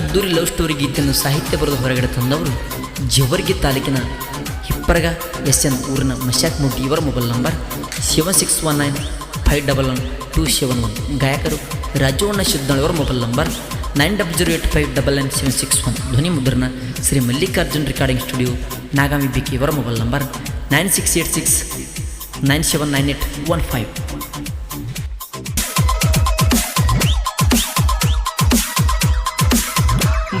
ಅದ್ದೂರಿ love story ಗೀತೆಯನ್ನು ಸಾಹಿತ್ಯ ಬರೆದು ಹೊರಗಡೆ ತಂದವರು ಜವರ್ಗಿ ತಾಲೂಕಿನ ಹಿಪ್ಪರಗ ಎಸ್ ಎನ್ ಊರಿನ ಮಶಾಕ್ ಮುಟ್ಟಿ ಇವರ mobile number seven six one nine five double one two seven one. ಗಾಯಕರು ಸಿದ್ಧಾಳ್ ಇವರ mobile number nine double zero eight five double nine seven six one. ಧ್ವನಿ ಮುದ್ರಣ ಶ್ರೀ ಮಲ್ಲಿಕಾರ್ಜುನ್ ರೆಕಾರ್ಡಿಂಗ್ ಸ್ಟುಡಿಯೋ ನಾಗಾಮಿ ಬಿಕಿ ಇವರ mobile number nine six eight six nine seven nine eight one five.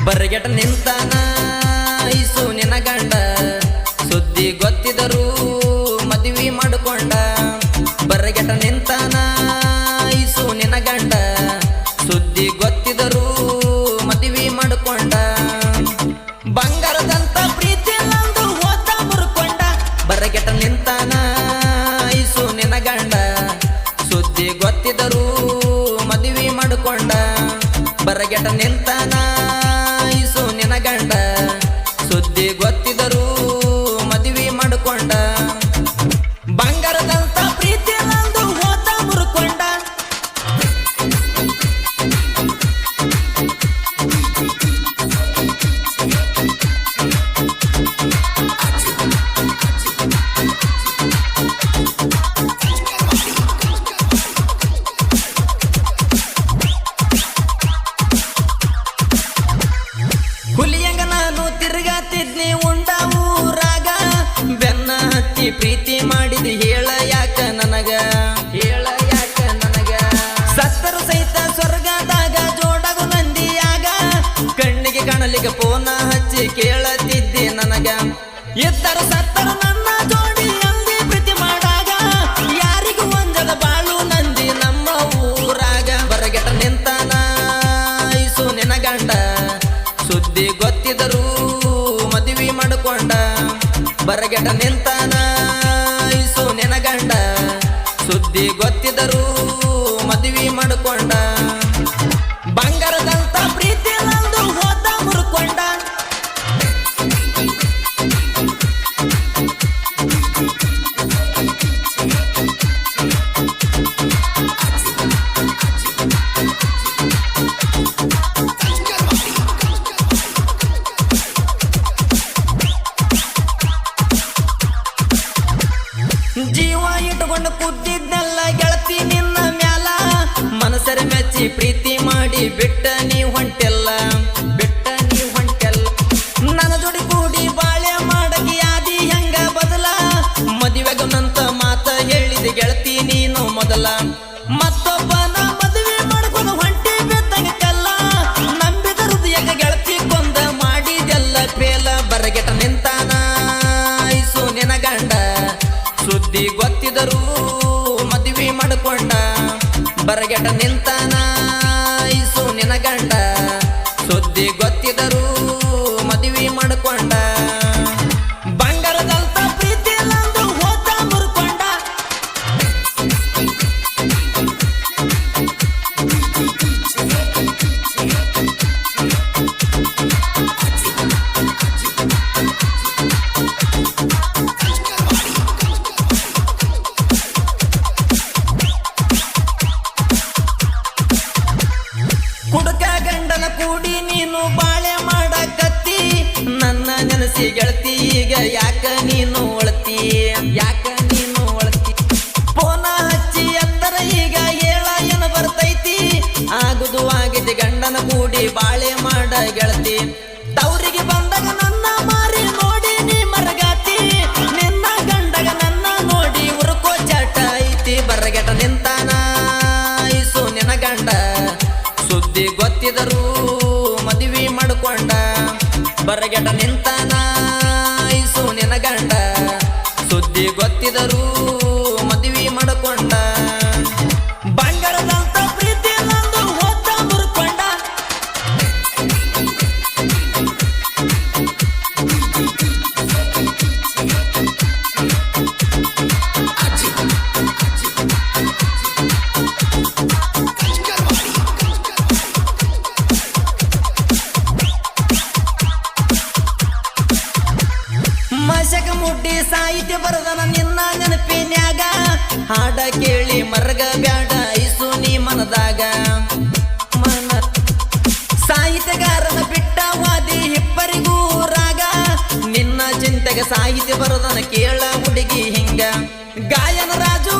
ಬರಗೆಟ ನಿಂತಾನ ಐಸು ನಿನ ಗಂಡ. ಸುದ್ದಿ ಗೊತ್ತಿದರು ಮದುವೆ ಮಾಡಿಕೊಂಡ. ಬರಗೆಟ ನಿಂತಾನ ಐಸು ನಿನ ಗಂಡ. ಸುದ್ದಿ ಗೊತ್ತಿದರು ಮದುವೆ ಮಾಡಿಕೊಂಡ. ಬಂಗಾರದಂತ ಪ್ರೀತಿ ನಂದು ಹೋತ ಮುರ್ಕೊಂಡ ಬರಗೆಟ ನಿಂತಾನ ಐಸು ನಿನ ಗಂಡ. ಸುದ್ದಿ ಗೊತ್ತಿದರು ಮದುವೆ ಮಾಡಿಕೊಂಡ. ಬರಗೆಟ ನಿಂತಾನ ಐಸು ನಿನಗಂಡ ಸುದ್ದಿ ಗೊತ್ತಿದರು ಪ್ರೀತಿ ಮಾಡಿದ ಹೇಳ ಯಾಕ ನನಗ? ಹೇಳ ಯಾಕ ನನಗ? ಸತ್ತರು ಸಹಿತ ಸ್ವರ್ಗದಾಗ ಜೋಡಗು ನಂದಿಯಾಗ ಕಣ್ಣಿಗೆ ಕಾಣಲಿಕ್ಕೆ ಪೋನ ಹಚ್ಚಿ ಕೇಳತಿದ್ದೆ ನನಗ. ಎತ್ತರು ಸತ್ತರು ನನ್ನ ಜೋಡಿ ನಂದಿ ಪ್ರೀತಿ ಮಾಡಾಗ ಯಾರಿಗೂ ಒಂದದ ಬಾಳು ನಂದಿ ನಮ್ಮ ಊರಾಗ. ಬರಗೆಟ ನಿಂತಾನ ಐಸು ನಿನಗಂಡ ಸುದ್ದಿ ಗೊತ್ತಿದ್ದರೂ ಮದುವೆ ಮಾಡಿಕೊಂಡ. ಬರಗೆಟ ನಿಂತಾನ ಸುದ್ದಿ ಮನಸರ ಪ್ರೀತಿ ಮಾಡಿ ಬಿಟ್ಟ ನೀ ಹೊಂಟೆಲ್ಲ, ಬಿಟ್ಟ ನೀ ಹೊಂಟೆಲ್ಲ. ನನ್ನ ಜೋಡಿ ಕೂಡಿ ಬಾಳೆ ಮಾಡಕ್ಕೆ ಆದಿ ಹೆಂಗ ಬದಲ? ಮದುವೆಗನಂತ ಮಾತ ಹೇಳಿದ ಗೆಳತಿ ನೀನು ಮೊದಲ. ಮತ್ತೊಬ್ಬನ ಮದುವೆ ಮಾಡ್ಕೊಂಡು ಹೊಂಟಿ ಬಿದ್ದಂಗ ಕಲ್ಲ. ನಂಬಿದ ಹೃದಯಗ ಗೆಳತಿ ಕೊಂದ ಮಾಡಿದೆಲ್ಲ ಫೇಲ ಬರಗೆಟ ನಿಂತಾನ, ಐಸು ನಿನ ಗಂಡ. ಸುದ್ದಿ ಗೊತ್ತಿದರು ಬರಗೆಟ ನಿಂತಾನ ಐಸು ಗಂಟ ಗಂಡ ಸುದ್ದಿ ಸುದ್ದಿ ಗೊತ್ತಿದರೂ ಮದುವೆ ಮಾಡಿಕೊಂಡ. ಬರಗೆಟ ನಿಂತಾನ ಆಕಾಶಕ ಮುಡ್ಡಿ ಸಾಹಿತ್ಯ ಬರದನ ನಿನ್ನ ನೆನಪಿನ್ಯಾಗ ಹಾಡ ಕೇಳಿ ಮರಗ ಬ್ಯಾಡ ಐಸು ನೀ ಮನದಾಗ. ಮನ ಸಾಹಿತ್ಯಗಾರನ ಬಿಟ್ಟವಾದಿ ಹಿಪ್ಪರಿಗೂ ರಾಗ. ನಿನ್ನ ಚಿಂತೆಗೆ ಸಾಹಿತ್ಯ ಬರದನ ಕೇಳ ಹುಡುಗಿ ಹಿಂಗ. ಗಾಯನ ರಾಜು